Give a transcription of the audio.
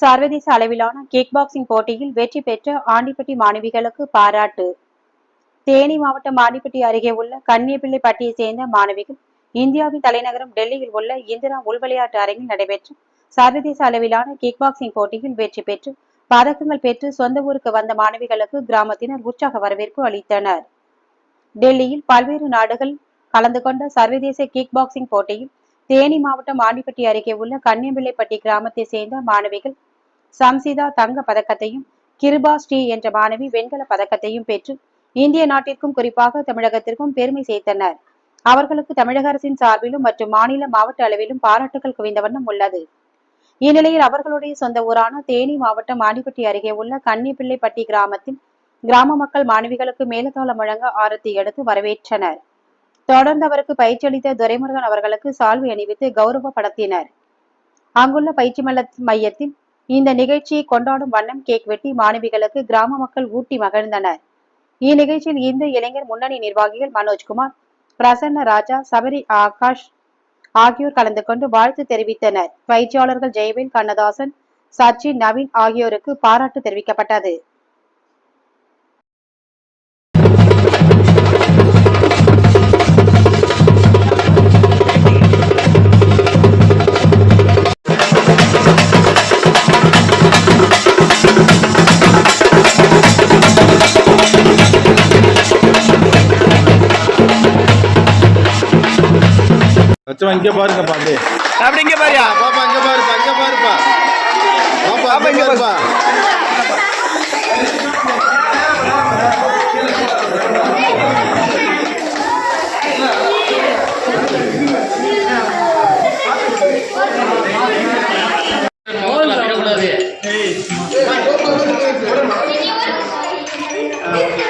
சர்வதேச அளவிலான kick boxing போட்டியில் வெற்றி பெற்ற ஆண்டிப்பட்டி மாணவிகளுக்கு பாராட்டு. தேனி மாவட்டம் ஆண்டிப்பட்டி அருகே உள்ள கன்னியப்பிள்ளைப்பட்டியை சேர்ந்த மாணவிகள் இந்தியாவின் தலைநகரம் டெல்லியில் உள்ள இந்திரா உள்விளையாட்டு அரங்கில் நடைபெற்ற சர்வதேச அளவிலான கிக் பாக்ஸிங் போட்டியில் வெற்றி பெற்று பதக்கங்கள் பெற்று சொந்த ஊருக்கு வந்த மாணவிகளுக்கு கிராமத்தினர் உற்சாக வரவேற்பு அளித்தனர். டெல்லியில் பல்வேறு நாடுகள் கலந்து கொண்ட சர்வதேச கிக் பாக்ஸிங் போட்டியில் தேனி மாவட்டம் ஆண்டிப்பட்டி அருகே உள்ள கன்னியம்பிள்ளைப்பட்டி கிராமத்தை சேர்ந்த மாணவிகள் சம்சிதா தங்க பதக்கத்தையும் கிருபா ஸ்ரீ என்ற மாணவி வெண்கல பதக்கத்தையும் பெற்று இந்திய நாட்டிற்கும் குறிப்பாக தமிழகத்திற்கும் பெருமை சேர்த்தனர். அவர்களுக்கு தமிழக அரசின் சார்பிலும் மற்றும் மாநில மாவட்ட அளவிலும் பாராட்டுகள் குவிந்த வண்ணம் உள்ளது. இந்நிலையில் அவர்களுடைய சொந்த ஊரான தேனி மாவட்டம் ஆண்டிப்பட்டி அருகே உள்ள கன்னிப்பிள்ளைப்பட்டி கிராமத்தில் கிராம மக்கள் மாணவிகளுக்கு மேலதாளம் வழங்க ஆரத்தி எடுத்து வரவேற்றனர். தொடர்ந்து அவருக்கு பயிற்சி அளித்த துரைமுருகன் அவர்களுக்கு சால்வை அணிவித்து கௌரவப்படுத்தினர். அங்குள்ள பயிற்சி மல்ல- மையத்தில் இந்த நிகழ்ச்சியை கொண்டாடும் வண்ணம் கேக் வெட்டி மாணவிகளுக்கு கிராம மக்கள் ஊட்டி மகிழ்ந்தனர். இந்நிகழ்ச்சியில் இந்து இளைஞர் முன்னணி நிர்வாகிகள் மனோஜ்குமார் பிரசன்ன ராஜா சபரி ஆகாஷ் ஆகியோர் கலந்து கொண்டு வாழ்த்து தெரிவித்தனர். பயிற்சியாளர்கள் ஜெயவேல் கண்ணதாசன் சச்சின் நவீன் ஆகியோருக்கு பாராட்டு தெரிவிக்கப்பட்டது. வச்சவா இங்கே பாருங்க பாத்து அப்படி இங்கே பாரியா பாப்பா இங்கே பாருப்பா இங்கே பாருப்பா பாப்பா இங்கே பாருப்பா Okay.